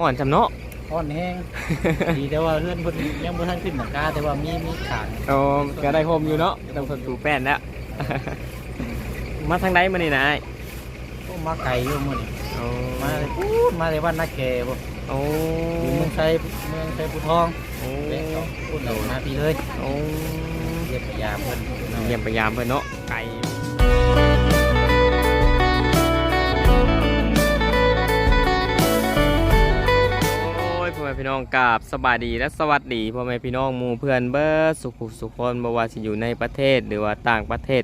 อ่อนจำเนาะอ่อนแห้งดีแต่ว่าเพื่อนเพิ่นยังบ่ทันขึ้นหลังคาแต่ว่ามีมีขางโอ้ก็ได้โฮมอยู่เนาะต้องคนตูแป้นแล้วมาทางใดมานี่นะไอ้โอ้มาไกลอยู่มื้อนี้โอ้มาเลยพูดมาเลยว่านาแกบ่โอ้อยู่เมืองไทยเมืองไทยภูทองโอ้เด็กเขาพูดเลยมาพี่เลยโอ้เรียกพยายามเพิ่นเยี่ยมพยายามเพื่อนเนาะไก่โม่พี่น้องกราบสบายดีและสวัสดีพ่อแม่พี่น้องหมู่เพื่อนเบิร์สุขุสุขคนบว่าสิอยู่ในประเทศหรือว่าต่างประเทศ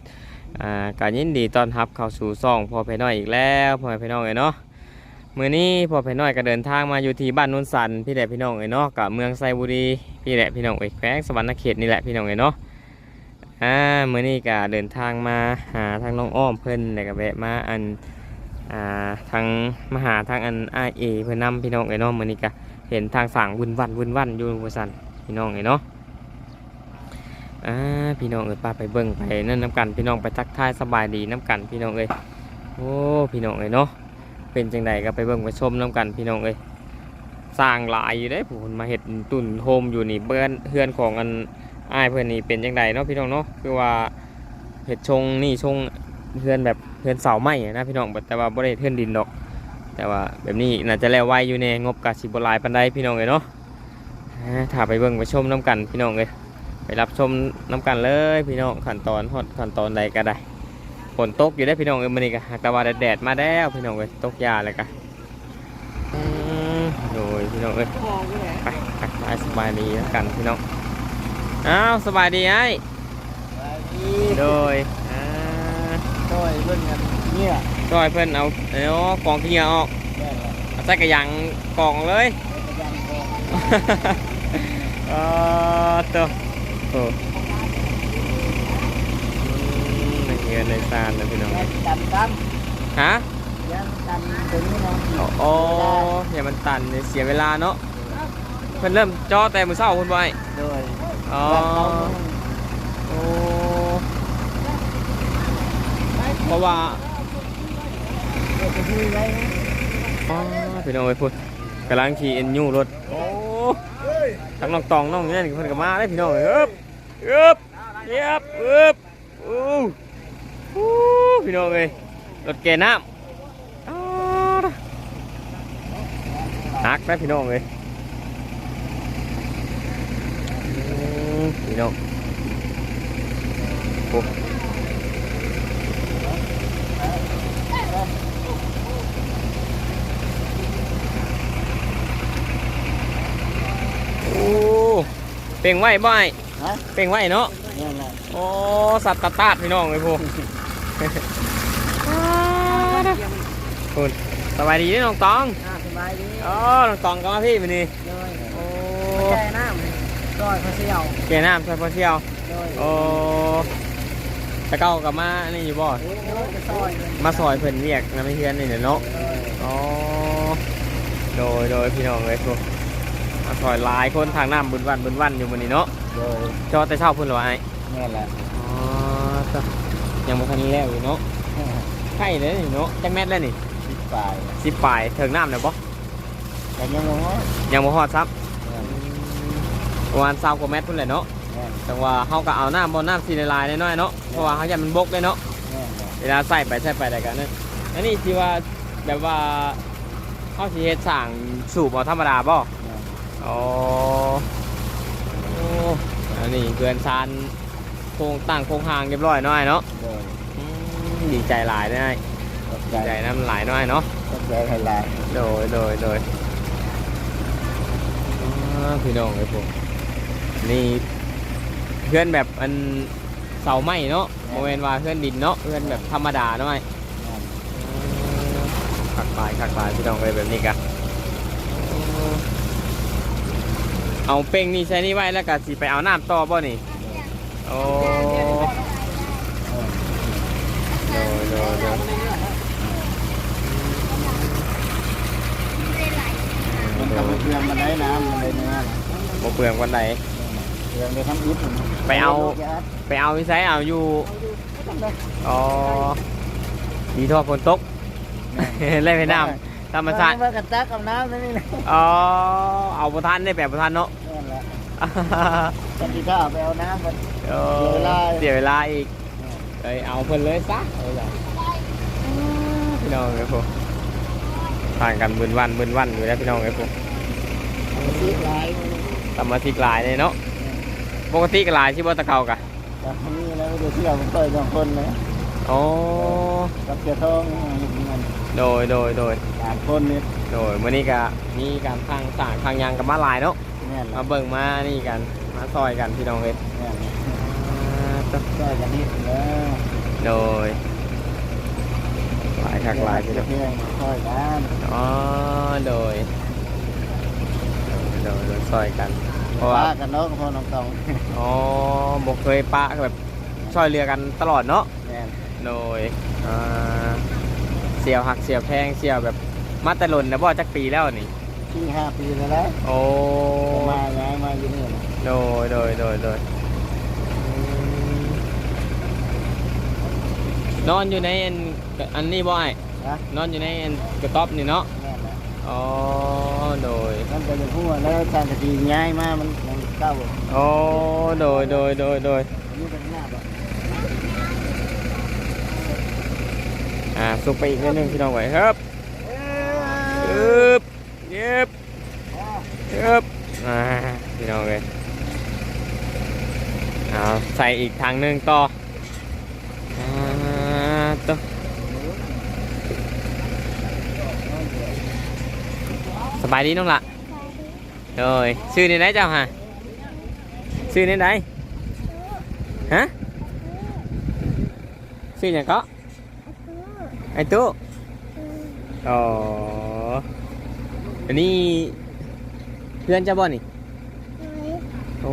อ่าการยินดีต้อนรับเข้าสู่ซ่องพ่อพี่น้อยอีกแล้วพ่อแม่พี่น้องเอ้ยเนาะมื้อนี้พ่อพี่น้อยก็เดินทางมาอยู่ที่บ้านโนนสันพี่แหละพี่น้องเอ้ยเนาะกับเมืองไซบุรีพี่แหละพี่น้องเอ้ยแขวงสวรรณเขตนี่แหละพี่น้องเอ้ยเนาะอ่ามื้อนี้ก็เดินทางมาหาทางน้องอ้อมเพิ่นแล้วก็แวะมาอันอ่าทางมาหาทางอันอ้าเอเพิ่นนํพี่น้องเอ้ยเนาะมื้อนี้ก็ เห็นทางฝั่งวุ่นวันวุ่นวันอยู่ว่าซั่นพี่น้องเอ้ยเนาะอ่าพี่น้องเอ้ยป้าไปเบิ่งไปนั่นน้ำกันพี่น้องไปทักทายสบายดีน้ำกันพี่น้องเอ้ยโอ้พี่น้องเอ้ยเนาะเป็นจังใดก็ไปเบิ่งไปชมน้ำกันพี่น้องเอ้ยสร้างหลายอยู่ได้ผู้คนมาเห็ดตุ่นโฮมอยู่นี่เบิ้อนเฮือนของอันอ้ายเพื่อนนี่เป็นจังใดเนาะพี่น้องเนาะคือว่าเห็ดชงนี่ชงเฮือนแบบเฮือนเสาไม้นะพี่น้องแต่ว่าบ่ได้เฮือนดินดอก แต่ว่าแบบนี้น่าจะแล้วไวอยู่ในงบกาสิบหลายปันใดพี่น้องเอ้ยเนาะอ่าถ้าไปเบิ่งไปชมน้ำกันพี่น้องเอ้ยไปรับชมน้ำกันเลยพี่น้องขั้นตอนฮอดขั้นตอนใดก็ได้ฝนตกอยู่ได้อพี่น้องเอ้ยมันนี่ก็หากแต่ว่าแดดๆมาแล้วพี่น้องเอ้ยตกยาเลยกะอืมโดยพี่น้องเอ้ยไปไปไปสบายดีแล้วกันพี่น้องอ้าวสบายดีไอ้โดยอ่าช่วยเพิ่นกันเนี่ย ก็ให้เพื่อนเอาเอากองขี้เหงื่อออกแม่นล่ะเอาใส่กระยังกองเลยพยายามพอเออตัวโอ้อืมในเงินในซานนะพี่น้องแม่นดันกันฮะยังดันถึงนี่นะโอ้โอ้อย่ามันตันเนี่ยเสียเวลาเนาะเพิ่นเริ่มจ่อแต่มือเช้าคุณบอยโดยอ๋อโอ้เพราะว่า อ๋อพี่น้องไปพูดกำลังขี่เอ็นยูรถโอ้ทั้งน้องตองน้องเนี่ยเพิ่นก็มาได้พี่น้องเอ๊บเอ๊บเอ๊บเอ๊บอู้อู้พี่น้องเอ้ยรถแก่น้ำอ้าวหักนะพี่น้องเอ้ยพี่น้องโอ้โอ้เป่งไว้บ่อยฮะเป่งไว้เนาะเนี่ยแหละโอ้สัตว์ตาตาดพี่น้องเลยพวกคุณสบายดีเด้อน้องตองอ่าสบายดีอ๋อน้องตองก็มาพี่มานี่โดยโอ้แช่น้ำร้อยพระเสี่ยวเกน้ำใส่พอเชียวโดยโอ้ตะเก้ากับมานี่อยู่บ่ โอ้ยจะซอยเลยมาซอยเพิ่นเรียกนะไม่เพื่อนนี่เนาะโดยอ๋อ โดยโดยพี่น้องเลยพวก มาซอยหลายคนทางน้ำบุญวันบุญวันอยู่มันนี่เนาะโดยจอแต่เช้าพุ่นเหรอไอ้นี่แหละอ๋อจ้ะยังบ่ทันแล้วอยู่เนาะไข่เลยนี่เนาะจักแมทแล้วนี่สิบปลายสิบปลายถึงน้ำเลยปะแต่ยังงงว่ายังบ่ฮอดซับแม่นประมาณ20กว่าเมตรพุ่นแหละเนาะแม่นแต่ว่าเฮาก็เอาน้ำบ่น้ำสีละลายน้อยๆเนาะเพราะว่าเฮาอยากมันบกเลยเนาะ แม่นแม่นเวลาใส่ไปใส่ไปได้กันนั่นอันนี้ที่ว่าแบบว่าเฮาสิเฮ็ดสร้างสูบเอาธรรมดาบ่แม่น อ๋อโอ้อันนี้เพื่อนซานโครงตั้งโครงหางเรียบร้อยน้อยเนาะโดยอืมดีใจหลายนะตกดีใจใจน้ำหลายน้อยเนาะตกใจให้หลายโดยโดยโดยอ่าพี่น้องไอ้พวกนี่เพื่อนแบบอันเสาไม้เนาะโมเมนว่าเพื่อนดินเนาะเพื่อนแบบธรรมดาหน่อยแม่นขักปลายขักปลายพี่น้องไปแบบนี้กัน เอาเป้งนี่ใช้นี่ไว้แล้วก็สิไปเอาน้ำต่อบ่นี่โอ้โดยโดยโดยมันกำลังเตรียมมาได้น้ำมันเลยเนื้อบ่เปลืองวันใดเตรียมไปทำอิฐไปเอาไปเอาวิสัยเอาอยู่อ๋อดีทอฝนตกเล่นไปน้ำ ธรรมชาติเมื่อกันตักกับน้ำนั่นนี่นะอ๋อเอาประทานได้แบบประทานเนาะนั่นแหละกันที่ข้าไปเอาน้ำมันโอ้เสียเวลาเสียเวลาอีกเอ้ยเอาเพิ่นเลยซะเอาล่ะพี่น้องเอ้ยพวกผ่านกันบืนวันบืนวันอยู่แล้วพี่น้องเอ้ยพวกซีหลายสมาชิกหลายเลยเนาะปกติก็หลายที่บ่ตะเกากะแต่ที่นี่แล้วเดี๋ยวเที่ยวมันต่อยสองคนเลยโอ้กับเจ้าทองมัน โดยโดยโดยสามคนนี่โดยมื้อนี้ก็มีการทางสร้างทางยางกับมาหลายเนาะแน่นมาเบิ่งมานี่กันมาซอยกันพี่น้องเอ้ยแน่นอ่าจ้ะต่อยกันนี่แล้วโดยหลายคักหลายพี่น้องเที่ยวต่อยกันอ๋อโดยโดยโดยซอยกันเพราะว่าป้ากันเนาะกับพ่อน้องตองอ๋อบอกเคยปะแบบช่วยเรือกันตลอดเนาะแน่นโดยอ่าเสียวหักเสียวแพงเสียวแบบมาแต่หล่นนะบ่จักปีแล้วนี่ที่ห้าปีแล้วแหละโอ้มาย้ายมาอยู่นี่นะโดยโดยโดยโดยอืมนอนอยู่ในอันอันนี้บ่ไอ้นะนอนอยู่ในอันกระต๊อบนี่เนาะแน่นแหละอ๋อโดยมันก็จะพูดแล้วการคดีย้ายมามันมันเก้าอยู่โอ้โดยโดยโดยโดยเป็นหน้าบ่ อ่าสุกไปอีกนิดนึงพี่น้องไว้ครับยึบยึบยึบอ่าพี่น้องเลยเอาใส่อีกทางหนึงต่ออ่าต่อสบายดีน้องละโดยชื่อในไหนเจ้าฮะชื่อในไหนฮะชื่ออย่างก็ ไอ้ตู้อ๋ออันนี้เพื่อนเจ้าบ่นี่โอ้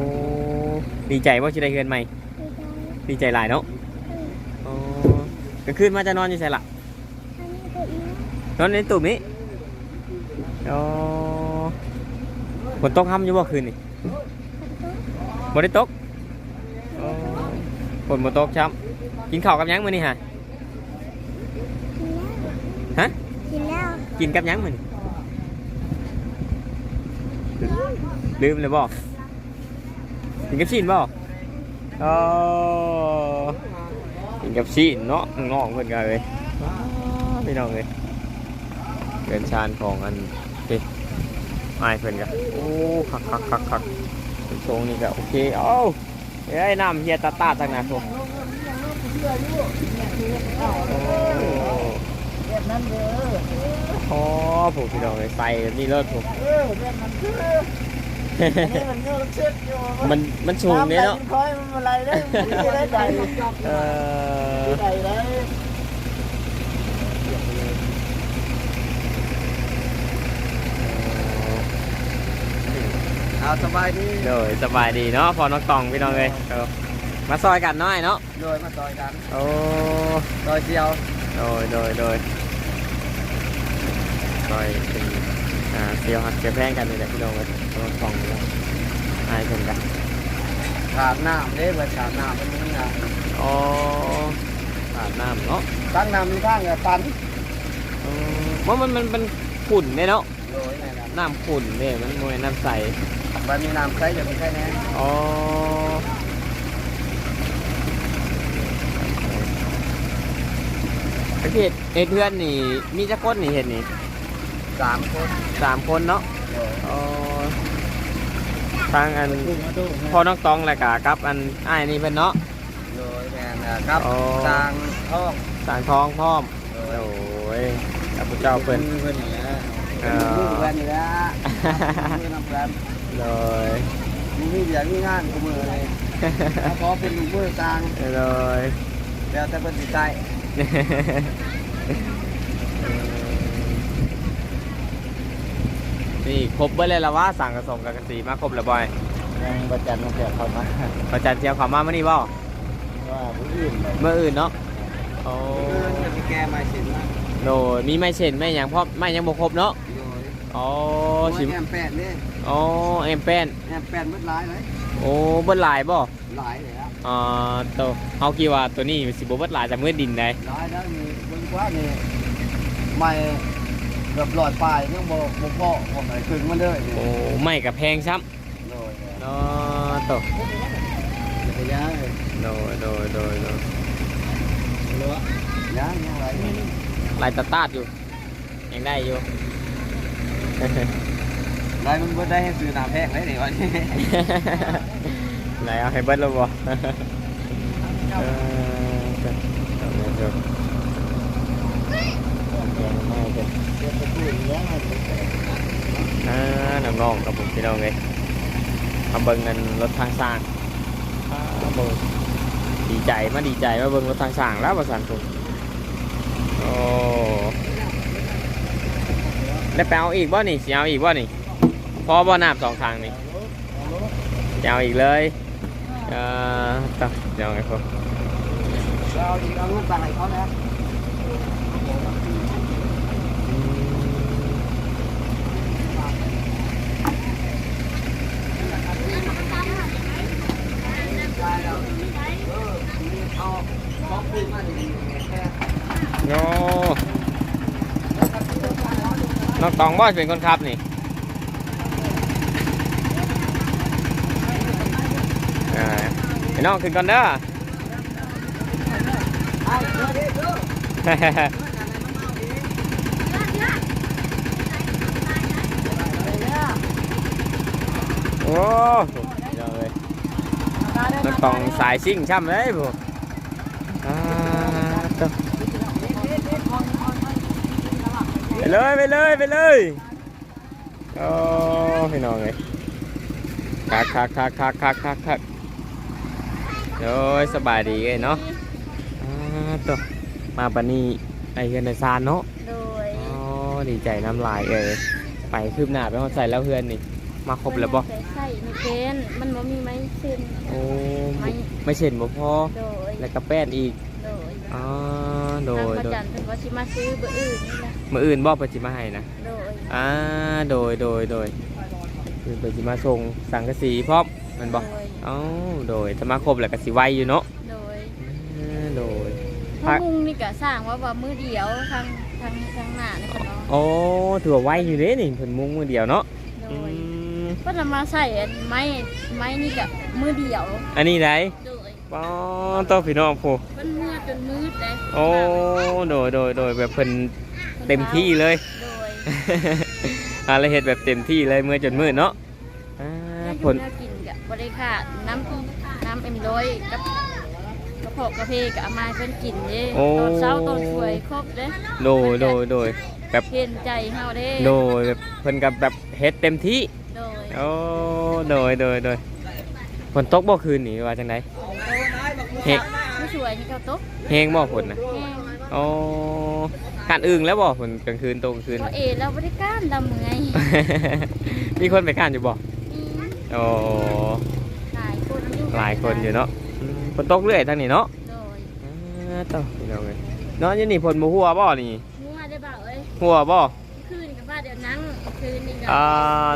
ดีใจว่าจะได้เพื่อนใหม่ดีใจหลายเนาะโอ้กลางคืนมาจะนอนอยู่ใช่ละนอนในตุ่มนี้อ๋อฝนตกห้ำอยู่บ่คืนนี่บ่ได้ตกอ๋อฝนบ่ตกช้ำกินข้าวกับหยังมื้อนี่ฮะ ฮะ กินแล้ว กินกับยังมื้อนลืมเลยบ่กินกับชีนบ่อ๋อกินกับชีนเนาะน้องเพิ่นก็เลยอ้าวพี่น้องเลยเกินชานของอันเฮ้ไอ้ายเพิ่นก็โอ้คักคักคักคักทรงนี่ก็โอเคเอ้าเอ้ยน้ำเฮียตาตาตั้งนานพวกแบบนั้นเด้อ อ๋อผมพี่น้องเลยใส่นี่รถผมเออแบบนั้นคืออันนี้มันเงือกเช็ดอยู่มันมันสูงเนี่ยเนาะคอยมันอะไรได้ไม่ได้ใจเออใจได้เอาสบายดีโดยสบายดีเนาะพอน้องตองพี่น้องเลยเออมาซอยกันหน้อยเนาะโดยมาต่อยกันโอ้ต่อยเดียวโดยโดยโดย ซอยเป็นอ่าเสียวหักเสียวแพงกันนี่แหละพี่น้องเลยพอน้องตองพี่น้องอายเพิ่นกันขาดน้ำเด้เว้ยขาดน้ำมันนี่นะอ๋ออาบน้ำเนาะตั้งน้ำมีข้างเนี่ยตันเออว่ามันมันเป็นขุ่นเนี่ยเนาะโดยนี่นะน้ำขุ่นเนี่ยมันมวยน้ำใสมันมีน้ำใช้อย่างนี้แค่นี้อ๋อไอ้เฮ็ดเฮ็ดเพื่อนนี่มีจักคนนี่เห็นนี่ สามคนสามคนเนาะโดยอ๋อทางอันดูมาดูพ่อน้องตองแหละกะกับอันอ้ายนี่เพิ่นเนาะ โดยแมนนะครับอ๋อ ทางท้องสางทองพร้อมโดโอ้ยยกับพระเจ้าเพิ่น เพิ่นนี่นะเอลูกอเพิ่นนี่นะเพิ่นนำกันเลยมีมีเดียวมีงานกูมือเลยถ้าพอเป็นลูกมือกลางเลย แล้วแต่เพิ่นสิใจ นี่ครบเบิดเลยละว่าสั่งกระสมกับกระสีมาครบแล้วบอยยังประจันมาเสียเขามาประจันเที่ยวเขามาเมื่อนี้บ่ว่าผู้อื่นเลยเมื่ออื่นเนาะโอ้จะมีแก้มาสินมาโดยมีไม่เช่นไม่หยังเพราะไม่ยังบ่ครบเนาะโดยอ๋อโอ้สิยแอมแปดเนี่ยอ๋อแอมเป็นแอมแปดมืดหลายเลยโอ้เบิดหลายบ่หลายเลยอะอ่าตัวเฮากี่ว่าตัวนี้สิบ่เบิดหลายจากมือดินได้หลายแล้วมีเบิ่งกว่านี่ไม่ เกือบหลอดปลายยังบ่บ่พอบ่ไหนขึ้นมาเลยโอ้ไม่กับแพงซ้โดยำเนาะตกระยะโดยโดยโดยโดยรั้วยังยังไรลายตาตาดอยู่ยังได้อยู่ ไรมันบ่ได้ให้ซื้อน้ำแพงเลยนี่วันนี้ไหนเอาให้เบิ้ลแล้วบ่ เออ อ่าน้องๆกับผมพี่น้องเลยมาเบิ่งกันรถทางสร้างบงดีใจมาดีใจมาเบิ่งรถทางสร้างแล้วประสานผมโอ้ได้ไปเอาอีกบ่นี่สิเอาอีกบ่นี่พอบ่น้ำสองทางนี่จะเอาอีกเลยเอ่อตักเดี๋ยวไงพวกเราดีกเอาลูกไปให้เขาแล้ว นะโน้น้องตองบ่เป็นคนขับนี่อ่าไอ้น้องขึ้นก่อนเด้อโอ้เดี๋ยวเลยน้องตองสายซิ่งช่ำเลยพวกอ่าต่อไป เลยไปเลยไปเลยโอ้พี่น้องเลยคักคักคักคักคักคักคักโอ้ยสบายดีเลยเนาะอ่าต่อมาปานนี้ไอเฮือนในซานเนาะโดยอ๋อดีใจน้ำลายเอ้ยไปคืบหน้าไปเขาใส่แล้วเฮือนนี่ มาครบแล้วบ่ใส่ใส่ในเป็นมันบ่มีไม้ซึนโอ้ไม่ไม่เช่นบ่พอโดยแล้วก็แป้นอีกโดยอ๋อโดยทางพระโดยจันทร์เพิ่นว่าสิมาซื้อเบอร์อื่นนี่นะ มื้ออื่นบ่เพิ่นสิมาให้นะโดยอ่าโดยโดยโดยคือเพิ่นสิมาส่งสังกะสีพร้อมแมันบ่โดยเอ้าโดยถ้ามาครบแล้วก็สิไวอยู่เนาะโดยอ่าโดยห้องมุงนี่ก็สร้างว่าว่ามือเดียวทางทางทางหน้านี่เพิ่นเนาะโอ้ถือว่าไวอยู่เด้นี่เพิ่นมุงมือเดียวเนาะโดอืยมเพิ่นเอามาใส่อันไม้ไม้นี่ก็มือเดียวอันนี้ไหนโดยป้อต้อพี่น้องผู้เพิ่นมือจนมืดเลยโอ้โดยโดยโดยแบบเพิ่น เต็มที่เลย โดยอะไรเห็ดแบบเต็มที่เลยเมื่อจนมืดเนาะอ่าแล้วอผยู่ลแนวกินก็บ่ได้ขาดน้ำน้ำเอ็มร้อยกับกระเพาะกระเพาะก็เอามาให้เพิ่นกินเด้ตอนเช้าตอนสวยครบเด้โดยโดยโดยแบบเห็นใจเฮาเด้โดยแบบเพิ่นกับแบบเฮ็ดเต็มที่โดยโอ้โดยโดยโดยฝนตกบ่คืนนี่ว่าจังไดเฮ็ด ผู้ช่วยนี่เขาตกแฮงบ่ฝนน่ะแห้ง โอ้การอึ่งแล้วบ่ฝนกลางคืนตกกลางคืนก็เอแล้วบ่ได้ก้านดำไงมีคนไปข้านอยู่บ่มีโอ้หลายคนอยู่หลายคนอยู่เนาะอืมฝนตกเรื่อยทางนี้เนาะโดยอ่าต่อพี่น้องเอ้ยเนาะอยู่นี่ฝนบ่หัวบ่นี่งัวได้บ่าวเอ้ยหัวบ่คืนกับว่าเดี๋ยวนั่งคืนนี่ก็อ่า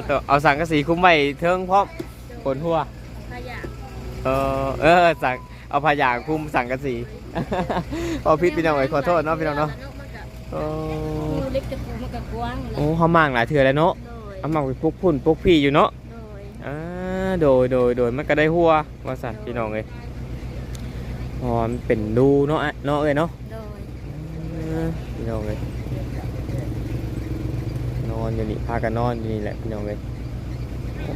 ตัวเอาสังกะสีคลุมไว้เทิงพร้อมฝนหัวขยะเออเออสังเอาผ้ายางคลุมสังกะสี เอาพิษพี่น้องเอ้ยขอโทษเนาะพี่น้องเนาะโอ้ปูเล็กจะปูมันก็กว้างโอ้เขามางหลายเถื่อแล้วเนาะโดยเอามางไปปุกพุ่นปุกพี่อยู่เนาะโดยอ่าโดยโดยโดยมันก็ได้หัวว่าสัตว์พี่น้องเอ้ยอ๋อมันเป็นดูเนาะอะเนาะเอ้ยเนาะโดยอ่าพี่น้องเอ้ยนอนอยู่นี่พากันนอนอยู่นี่แหละพี่น้องเอ้ย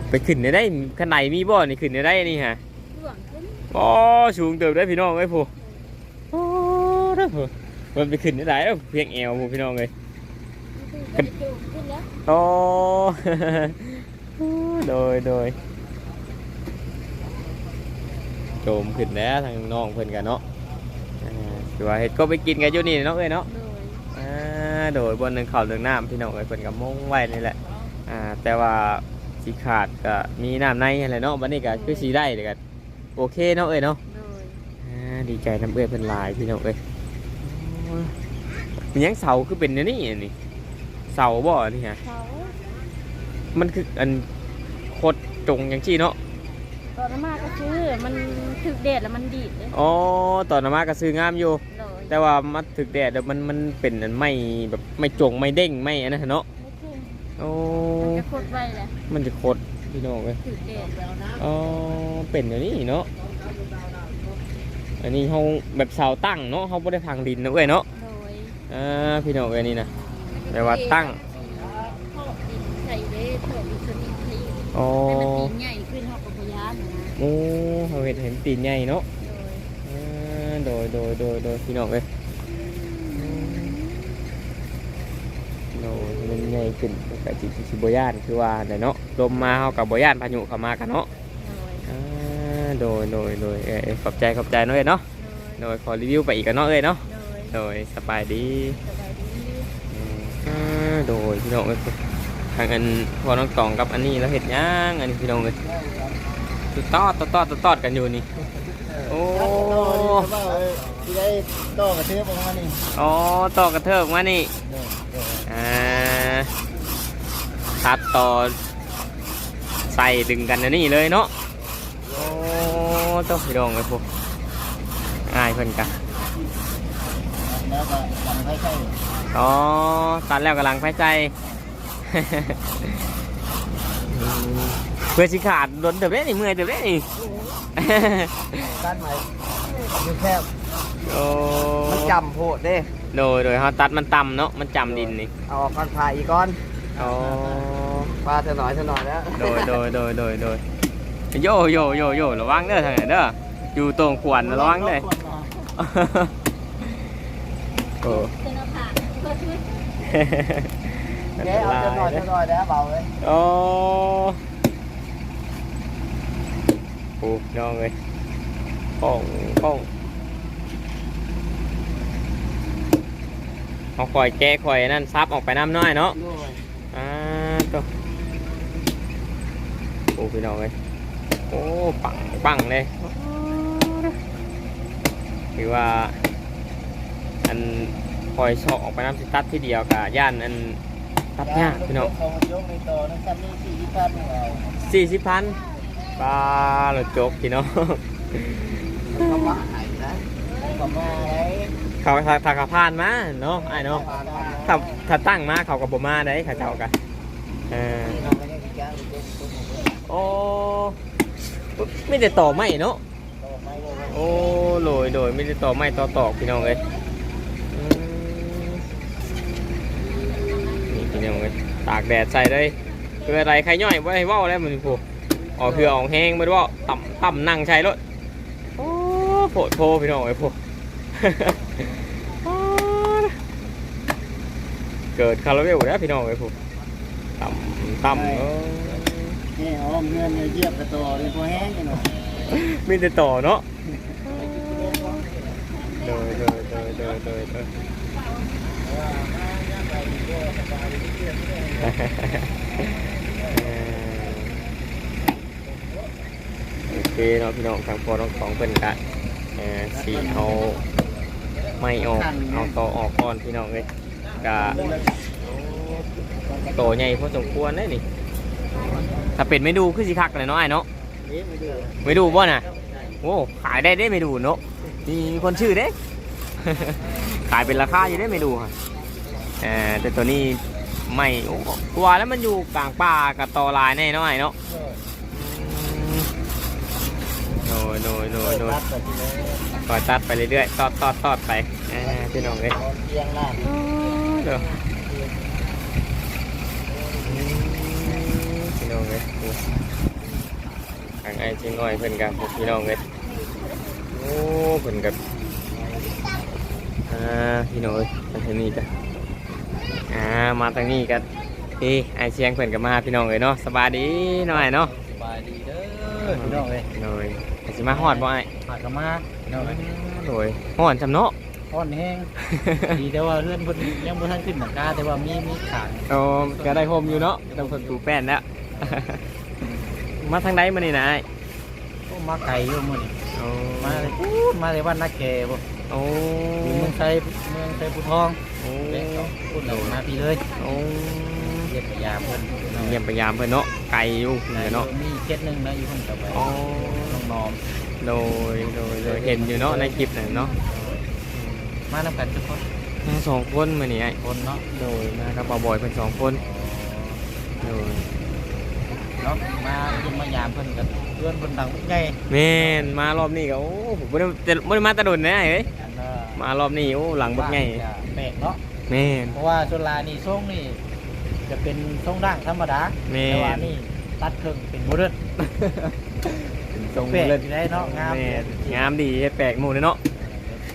ไปขึ้นได้ได้ข้างในมีบ่อนี่ขึ้นได้ได้นี่ฮะห่วงขึ้นอ๋อสูงเติบได้พี่น้องเอ้ยผู้โอ้ เด้อผู้มันไปขึ้นได้ไหนแล้วเพียงแอวผู้พี่น้องเอ้ยขึ้น ขึ้นแล้วโอ้ โดยโดยโจมขึ้นแล้วทางน้องเพิ่นกันเนาะอ่าถือว่าเห็ดก็ไปกินกันอยู่นี่เนาะเอ้ยเนาะ โดยอ่าโดยบนหนึ่งข่าวเรื่องน้ำพี่น้องเอ้ยเพิ่นก็มุ่งไว้นี่แหละอ่าแต่ว่าสีขาดก็มีน้ำในอะไรเนาะบัดนี้ก็คือสีได้เลยกันโอเคเนาะเอ้ยเนาะโดยอ่าดีใจน้ำเอ้ยเป็นหลายพี่น้องเอ้ย มีหยังเสาคือเป็นอันนี่อันนี่เสาบ่อันนี่ฮะเขามันคืออันโคตรจงอย่างที่เนาะตอนนั้นมาก็ซื้อมันถึกเดดแล้วมันดีดเลยอ๋อตอนนั้นมาก็ซื้องามอยู่โดยแต่ว่ามัดถึกแดดเดี๋ยวมันมันเป็นอันไม่แบบไม่จงไม่เด้งไม่อันนั้นเนาะไม่ขึ้นโอ้มันจะโคตรไวเลยมันจะโคตรพี่น้องเอ้ยถือเดชอ๋อเป็นอย่างนี้เนาะ อันนี้เขาแบบเสาตั้งเนาะเขาไม่ได้พังดินนะเว้ยเนาะโดยอ่าพี่น้องเอ้ยนี่นะ แปลว่าตั้งท่อดินใส่เด้ท่อดินสมิงให้อ๋อให้มันตีนใหญ่ขึ้นเท่ากับพยานนะโอ้เขาเห็นเห็นตีนใหญ่เนาะโดยอ่าโดยโดยโดยโดยพี่น้องเอ้ยอืมโดยมันใหญ่ขึ้นแต่จิจิบย่านคือว่าแต่เนาะลมมาเขากับบย่านพายุเข้ามากันเนาะ โดยโดยโดยเอ้ยเอ้ยขอบใจขอบใจเนาะเอ้ยเนาะโดยขอรีวิวไปอีกกันเนาะเอ้ยเนาะโดยสบายดีสบายดีอืมอ่าโดยพี่น้องเอ้ยทางอันพอน้องตองกับอันนี้แล้วเห็ดหย่างอันนี้พี่น้องเอ้ยตุดตอดตุดตอดตุดตอดกันอยู่นี่โอ้ที่ได้โตกระเทือบประมานี้อ๋อต่อกระเทิกมานี่เด้อเด้ออ่าตัดต่อใส่ดึงกันอันนี่เลยเนาะ ต้องพี่น้องเลยพวกง่ายเพิ่นกันแล้วก็ทำให้ใช่อ๋อตัดแล้วกำลังไฟใจอืมเพื่อสิขาดโดนเติบได้นี่เมื่อยเติบได้นี่ด้านใหม่อยู่แคบโอ้มันจำโพดเด้โดยโดยเขาตัดมันต่ำเนาะมันจำดินนี่เอาออกกันพาอีกก้อนอ๋อปลาเธอหน่อยเธอหน่อยแล้วโดยโดยโดยโดยโดย โยโยโยโยระวังเด้อทางไหนเด้ออยู่ตรงขวานระวังเด้อโอ้เป็นอาผาแกเอาเธอหน่อยเธอหน่อยแล้วเบาเลยโอ้โหน้องเลยป้องป้องเอาคอยแก้คอยนั่นซับออกไปน้ำน้อยเนาะอ่าตัวโอ้พี่น้องเลยโอ้ปังปังเลยคือว่า อันคอยชอกออกไปน้ำสิตัดที่เดียวกับย่านอันตัดยากพี่น้องยกในต่อนะครับนี่สี่ที่พันสี่สิบพันปลาหลดจกพี่น้องเขาะเขามาอะไรเขาถ้าถ้าเขาผ่านมาเนาะไอ้เนาะถ้าถ้าตั้งมาเขากับบ่มาได้เขาเจ้ากันเออโอ้ ไม่ได้ต่อไม่เนาะต่อไม่เลยโอ้โดยโดยไม่ได้ต่อไม่ต่อตอกพี่น้องเลยอืมนี่พี่น้องเลยตากแดดใส่เลยคืออะไรใครย่อยไว้ให้เว่าแล้วมันผูออกคือออกแห้งไม่รู้ว่าต่ำต่ำนั่งใช้รถโอ้โผล่โพพี่น้องเลยผูเกิดคาราเวลแล้วพี่น้องเลยผูต่ำต่ำเออ นี่อ้อมเงินเยียบกระต่อเลยพอแห้งกันหน่อยมีแต่ต่อเนาะโดยโดยโดยโดยโดยโดยโอเคเนาะพี่น้องทางพอน้องของเพิ่นกะเอ่อสีเอาไม่ออกเอาต่อออกก่อนพี่น้องเลยกะโตใหญ่พอสมควรได้นี่ ถ้าเป็นไม่ดูคือสิคักเลยเนาะไอ้เนาะนี่ไม่ดูไม่ดูบ่น่ะโอ้ขายได้ได้ไม่ดูเนาะมีคนชื่อเด้ขายเป็นราคาอยู่ได้ไม่ดูค่ะเออแต่ตัวนี้ไม่โอ้กลัวแล้วมันอยู่กลางป่ากับตอลายแน่เนาะไอ้เนาะโดยโดยโดยโดยตัดไปทีเลยต่อตัดไปเรื่อยๆตอดตอดตอดไปเออพี่น้องเลยเตียงล่างเดี๋ยวพี่น้องเลยโอ้ ทางไอ้ชิงน้อยเพิ่นกับพี่น้องเลยโอ้เพิ่นกับอ่าพี่น้องเอ้ยมาทางนี้กันอ่ามาทางนี้กันพี่ไอ้เชียงเพิ่นกับมาพี่น้องเลยเนาะสบายดีหน่อยเนาะสบายดีเด้อพี่น้องเลยหน่อยไอ้สิมาฮอดบ่ไอ้ผักกะมาพี่น้องเลยโดยฮอดจำเนาะอ่อนแห้งดีแต่ว่าเพื่อนเพิ่นยังบ่ทันขึ้นหนังกาแต่ว่ามีมีขางโอ้ก็ได้โฮมอยู่เนาะต้องคนถูแป้นแล้ว มาทางใดมานี่นะไอ้โอ้มาไก่อยู่มื้อนี้โอ้มาเลยพูดมาเลยว่านักแก่บ่โอ้อยู่เมืองไทยเมืองไทยภูทองโอ้เด็กพูดเลยมาพี่เลยโอ้เรียกพยาเพิ่นเยี่ยมพยายามเพื่อนเนาะไกลอยู่เนาะมีเคสหนึงนะอยู่คนกับไปอ๋อน้องนอมโดยโดยโดยเห็นอยู่เนาะในคลิปนั่นเนาะมานำกันทุกคนมาสองคนมานี่ไอ้คนเนาะโดยมากับบ่าวบอยเพิ่นสองคนโดย เนาะมาเยี่ยมมายามเพิ่นกันเพื่อนเพิ่นดังใหญ่แม่นมารอบนี้ก็โอ้ผมบ่ได้แต่บ่ได้มาแตะดนนะไอ้เอ้ยอันน่ะมารอบนี้โอ้หลังบักใหญ่จะแปลกเนาะแม่น เพราะว่าชนลานี่ทรงนี่จะเป็นทรงด่างธรรมดาแม่ แต่ว่านี่ตัดเครื่องเป็นโมเดิร์นทรงแปลกเลิศอยู่ได้เนาะงามแม่นงามดีเฮ็ดแปลกหมู่เลยเนาะ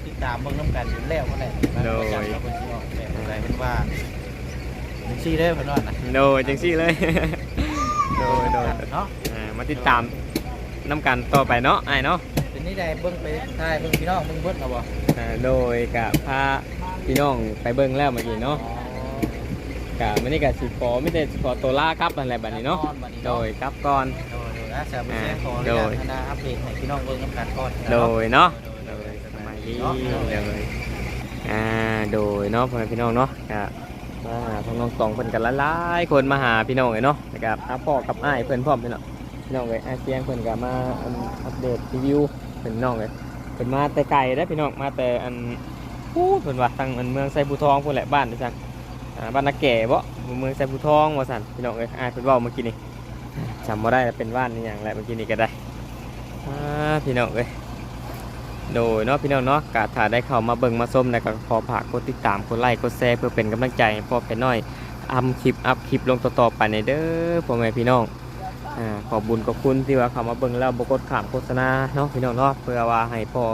ติดตามเบิ่งน้ำกันอยู่แล้วก็แหละโดยจับเราเป็นที่ออกแบบอะไรเพิ่นว่าเป็นซี่เด้อเพิ่นว่านะ โดยจังซี่เลย โดยโดยเนาะอ่ามาติดตามน้ำกันต่อไปเนาะไอ้ายเนาะเป็นนี่ได้เบิ่งไปทายเบิ่งพี่น้องเบิ่งเพิ่นเอาบ่อ่าโดยกับพาพี่น้องไปเบิ่งแล้วเมื่อกี้เนาะกับมื้อนี้ก็สิขอไมีแต่สิขอตัวล่าครับอะไรแบัดนี้เนาะโดยครับก่อน โดยโดยนะสาวผู้แจ้งขอโดโดยยนาอัปเดตให้พี่น้องเบิ่งน้ำกันก่อนโดยเนาะ โดยสบายดีเนาะโดยอ่า โดยเนาะพ่อแม่พี่น้องเนาะก็มา หาทางน้องตองเพิ่นกันหลายๆคนมาหาพี่น้องเลยเนาะนะครับอาพ่อกับอ้ายเพิ่นพร้อมพี่น้องพี่น้องเลยอ้ายเสียงเพิ่นก็มาอันอัปเดตรีวิวเพิ่นน้องเลยเพิ่นมาแต่ไกลเด้พี่น้องมาแต่อันพูดเพิ่นว่าทางอันเมืองไซบูทองพุ่นแหละบ้านด้อจังอ่าบ้านนาแก่บ่เมืองไซบูทองว่าซั่นพี่น้องเอ้ยอ้ายเพิ่นเว้าเมื่อกี้นี่จำบ่ได้เป็นบ้านนี่หยังแหละเมื่อกี้นี่ก็ได้อ่าพี่น้องเอ้ย โดยเนาะพี่น้องเนาะกาถ้าได้เข้ามาเบิ่งมาส้มนะก็ขอฝากกดติดตามกดไลค์กดแชร์เพื่อเป็นกำลังใจให้พ่อแพ่น้อยอัพคลิปอัพคลิปลงต่อๆไปในเด้อพ่อแม่พี่น้องอ่าขอบบุญขอบคุณที่ว่าเข้ามาเบิ่งแล้วบ่กดขามโฆษณาเนาะพี่น้องเนาะเพื่อว่าให้พ่อ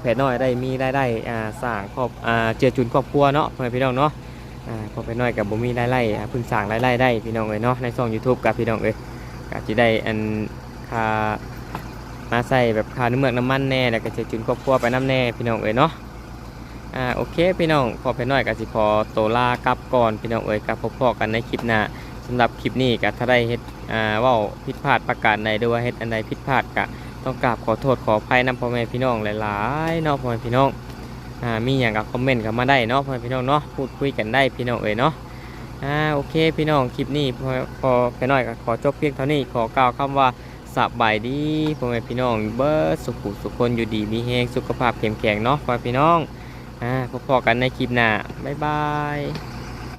แพ่น้อยได้มีรายได้อ่าสร้างครอบอ่าเจือจุนครอบครัวเนาะพ่อแม่พี่น้องเนาะอ่าพ่อแพ่น้อยกับบ่มีรายได้อ่าเพิ่งสร้างรายได้ได้พี่น้องเอ้ยเนาะในช่อง YouTube กับพี่น้องเอ้ยก็สิได้อันค่า มาใส่แบบคาน้ำเมือกน้ำมันแน่แล้วก็จะจุนครอบครัวไปน้ำแน่พี่น้องเอ๋ยเนาะอ่าโอเคพี่น้องพอไปหน่อยก็สิขอโตวลากลับก่อนพี่น้องเอ๋ยกับพบๆกันในคลิปหน้าสำหรับคลิปนี้ก็ถ้าได้เฮ็ดอ่าว่าผิดพลาดประการใดหรือว่าเฮ็ดอันใดผิดพลาดก็ต้องกราบขอโทษขออภัยนำพ่อแม่พี่น้องหลายๆเนาะพ่อแม่พี่น้องอ่ามีอย่างก็คอมเมนต์กันมาได้เนาะพ่อแม่พี่น้องเนาะพูดคุยกันได้พี่น้องเอ๋ยเนาะอ่าโอเคพี่น้องคลิปนี้พอพอไปหน่อยก็ขอจบเพียงเท่านี้ขอกล่าวคำว่า สบายดีพ่อแม่พี่น้องเบิร์ดสุขุสุขคนอยู่ดีมีแฮงสุขภาพเข้มแข็งเนาะพ่อพี่น้องอ่าพบกันในคลิปหน้าบ๊ายบาย